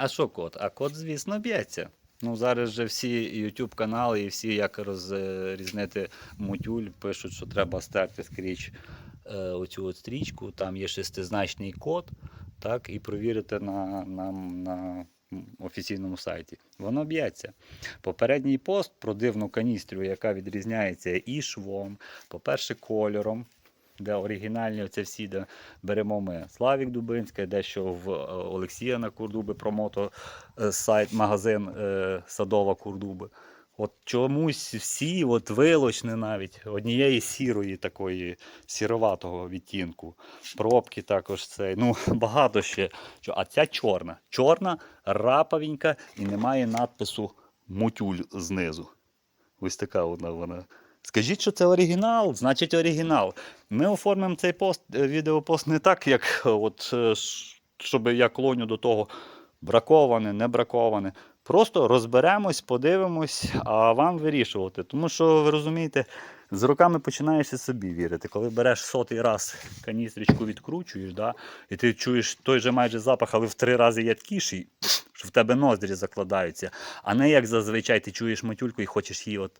А що кот? А кот, звісно, б'ється. Ну, зараз же всі YouTube канали і всі, як розрізнити мутюль, пишуть, що треба стерти скрізь е, оцю от стрічку, там є шестизначний код, так, і провірити на, на, на офіційному сайті. Воно б'ється. Попередній пост про дивну каністрю, яка відрізняється і швом, по-перше, кольором. Де оригінальні оце всі, де беремо ми Славік Дубинський, дещо в е, Олексія на Курдуби промото е, сайт, магазин е, Садова Курдуби. От чомусь всі, от вилочне навіть однієї сірої такої сіроватого відтінку. Пробки також цей. Ну, багато ще. А ця чорна. Чорна, рапавенька і немає надпису мутюль знизу. Ось така вона вона. Скажіть, що це оригінал, значить оригінал. Ми оформимо цей пост, е, відеопост не так, як е, от, е, щоб я клоню до того браковане, не браковане. Просто розберемось, подивимось, а вам вирішувати. Тому що, ви розумієте, з роками починаєш і собі вірити. Коли береш сотий раз каністрічку відкручуєш, да, і ти чуєш той же майже запах, але в три рази ядкіший, що в тебе ноздрі закладаються. А не як зазвичай ти чуєш матюльку і хочеш її, от,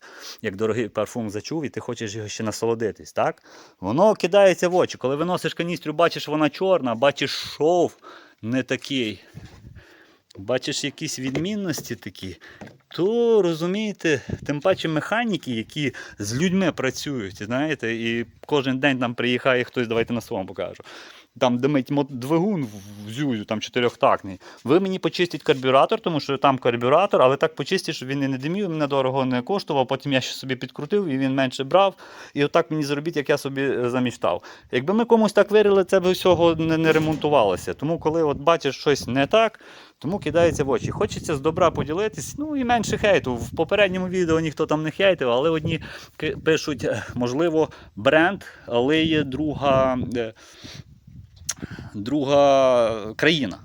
як дорогий парфум зачув, і ти хочеш його ще насолодитись. так? Воно кидається в очі. Коли виносиш каністрю, бачиш, вона чорна, бачиш шов не такий. Бачиш якісь відмінності такі, то розумієте, тим паче механіки, які з людьми працюють, знаєте, і кожен день там приїхає хтось, давайте на своєму покажу. Там димить двигун в- зюзю, там чотирьохтактний. Ви мені почистіть карбюратор, тому що там карбюратор, але так почистіть, щоб він і не димів, мене дорого не коштував. Потім я ще собі підкрутив і він менше брав. І отак мені зробіть, як я собі е, заміштав. Якби ми комусь так вирили, це б всього не, не ремонтувалося. Тому, коли от бачиш щось не так, тому кидається в очі. Хочеться з добра поділитись, ну і менше хейту. В попередньому відео ніхто там не хейтив, але одні пишуть, е, можливо, бренд, але є друга, е, друга країна.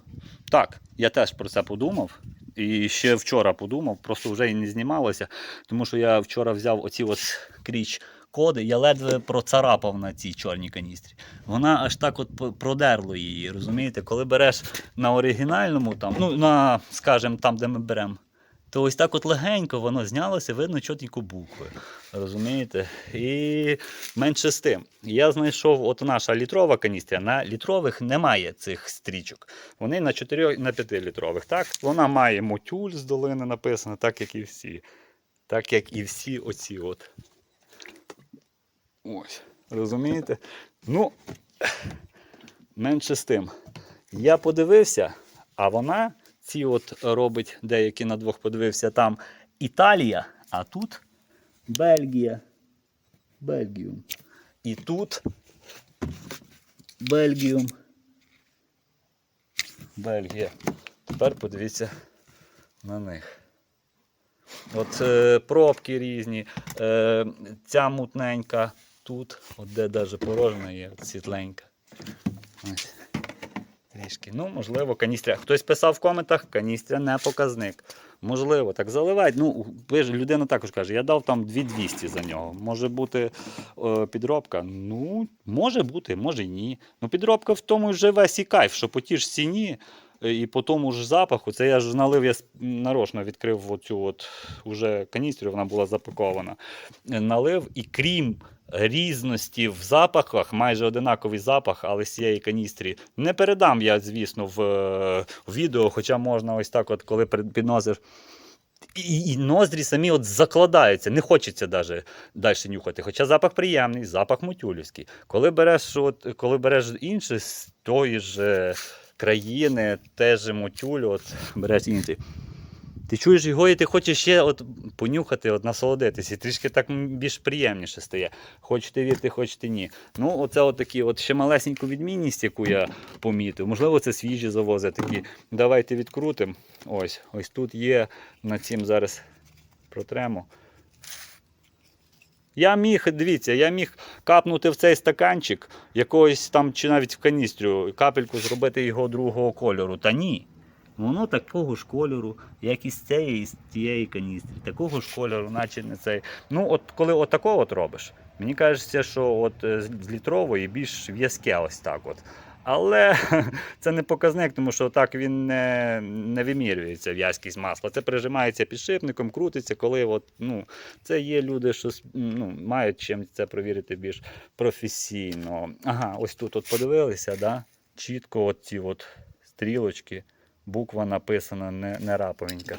Так, я теж про це подумав. І ще вчора подумав, просто вже і не знімалося, тому що я вчора взяв оці от кріч коди, я ледве процарапав на цій чорній каністрі. Вона аж так от продерло її, розумієте? Коли береш на оригінальному, там, ну, на, скажімо, там, де ми беремо, то ось так от легенько воно знялося, видно чотенько букви. Розумієте? І менше з тим. Я знайшов, от наша літрова каністря, на літрових немає цих стрічок. Вони на 4 на 5 літрових. Так? Вона має мотюль з долини написано, так як і всі. Так як і всі оці от. Ось. Розумієте? Ну, менше з тим. Я подивився, а вона ці от робить, деякі на двох подивився, там Італія, а тут Бельгія. Бельгіум. І тут Бельгіум. Бельгія. Тепер подивіться на них. От е, пробки різні. Е, ця мутненька тут, от де навіть порожна є, світленька. Ось. Трішки. Ну, можливо, каністря. Хтось писав в коментах, каністря не показник. Можливо, так заливають. Ну, людина також каже, я дав там 2200 за нього. Може бути е, підробка? Ну, може бути, може ні. Ну, підробка в тому вже весь і кайф, що по тій ж ціні і по тому ж запаху. Це я ж налив, я нарочно відкрив оцю от уже каністрю, вона була запакована. Е, Налив і крім різності в запахах, майже одинаковий запах, але з цієї каністрі. Не передам я, звісно, в, е, в відео, хоча можна ось так, от, коли підносиш. І, і ноздрі самі от закладаються, не хочеться даже далі нюхати. Хоча запах приємний, запах мутюлівський. Коли береш, от, коли береш інше з тої ж е, країни, теж мутюлю, от, береш інший. Ти чуєш його, і ти хочеш ще от понюхати, от насолодитися, і трішки так більш приємніше стає. Хочете вірити, хочете ні. Ну, оце от такі, от ще малесеньку відмінність, яку я помітив. Можливо, це свіжі завози такі. Давайте відкрутимо. Ось, ось тут є на цім зараз протремо. Я міг, дивіться, я міг капнути в цей стаканчик якогось там, чи навіть в каністрю, капельку зробити його другого кольору. Та ні. Воно такого ж кольору, як і з цієї, і з тієї каністри. Такого ж кольору, наче не цей. Ну, от коли от от робиш, мені кажеться, що от е, з літрової більш в'язке ось так от. Але це не показник, тому що так він не, не вимірюється в'язкість масла. Це прижимається підшипником, крутиться, коли от, ну, це є люди, що ну, мають чим це провірити більш професійно. Ага, ось тут от подивилися, да? чітко от ці от стрілочки, буква написана не, не раповенька.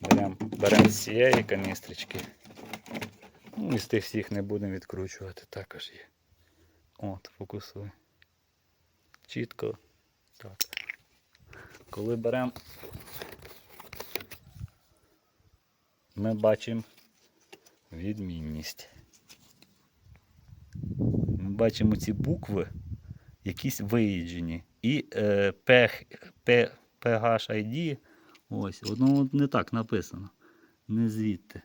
Беремо берем з цієї каністрички. Ну, і з тих всіх не будемо відкручувати, також є. От, фокусуй. Чітко. Так. Коли беремо, ми бачимо відмінність. Ми бачимо ці букви, якісь виїджені. І е, PHID, ось, воно не так написано. Не звідти.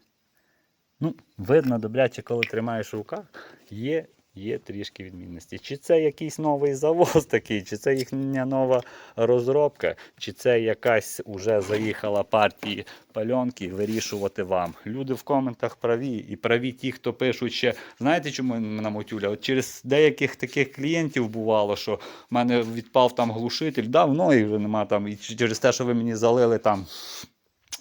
Ну, видно, добряче, коли тримаєш в руках, є, є трішки відмінності. Чи це якийсь новий завоз такий, чи це їхня нова розробка, чи це якась уже заїхала партії пальонки, вирішувати вам. Люди в коментах праві, і праві ті, хто пишуть ще. Знаєте, чому на мотюля? От через деяких таких клієнтів бувало, що в мене відпав там глушитель, давно і вже нема там, і через те, що ви мені залили там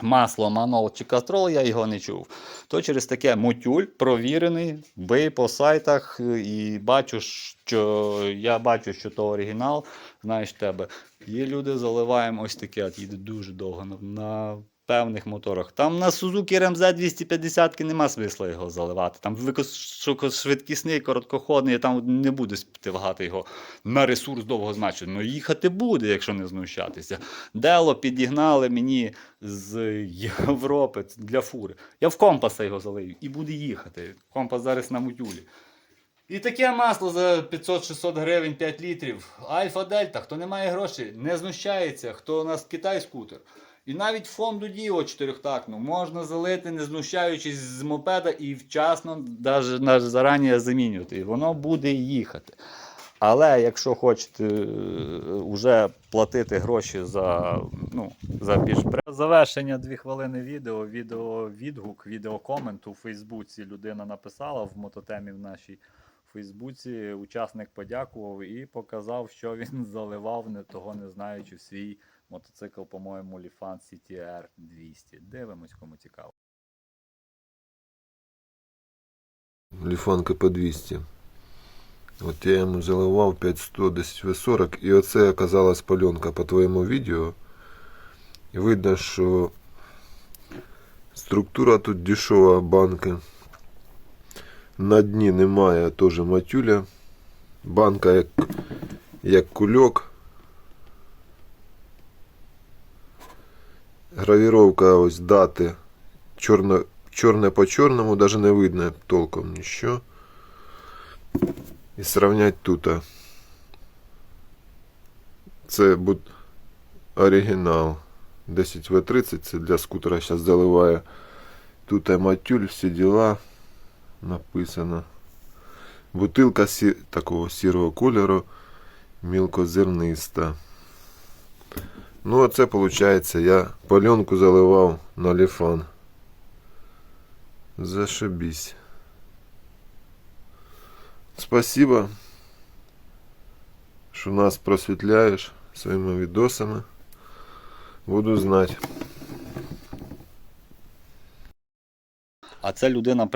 масло, манол чи кастрол, я його не чув. То через таке мотюль провірений, бий по сайтах е, і бачу, що я бачу, що то оригінал, знаєш тебе. Є люди, заливаємо ось таке, от їде дуже довго на певних моторах. Там на Suzuki RMZ 250 нема смисла його заливати. Там високошвидкісний, короткоходний, там не буде співгати його на ресурс довгозначно. Ну їхати буде, якщо не знущатися. Дело підігнали мені з Європи для фури. Я в компаса його залию і буде їхати. Компас зараз на мутюлі. І таке масло за 500-600 гривень 5 літрів. Альфа Дельта, хто не має грошей, не знущається, хто у нас Китай скутер. І навіть фонду Діо чотирьохтактну можна залити, не знущаючись з мопеда і вчасно, навіть зарані замінювати. І воно буде їхати. Але якщо хочете вже платити гроші за, ну, за більш завершення дві хвилини відео, відео відгук, відеокомент у Фейсбуці людина написала в мототемі в нашій Фейсбуці. Учасник подякував і показав, що він заливав, не того не знаючи в свій мотоцикл, по-моєму, Lifan CTR 200. Дивимось, кому цікаво. Ліфан КП-200. От я йому заливав 500 десь V40, і оце оказалась пальонка по твоєму відео. І видно, що структура тут дешева банки. На дні немає теж матюля. Банка як, як кульок. Гравіровка ось дати. Чорно, чорне по чорному, навіть не видно толком нічого. І сравнять тут. Це буде оригінал. 10В30, це для скутера зараз заливає. Тут матюль, всі діла написано. Бутилка сі... такого сірого кольору, мілкозерниста. Ну, а це виходить, я паленку заливав на ліфан. Зашибись. Спасибо, що нас просвітляєш своїми відосами. Буду знати. А це людина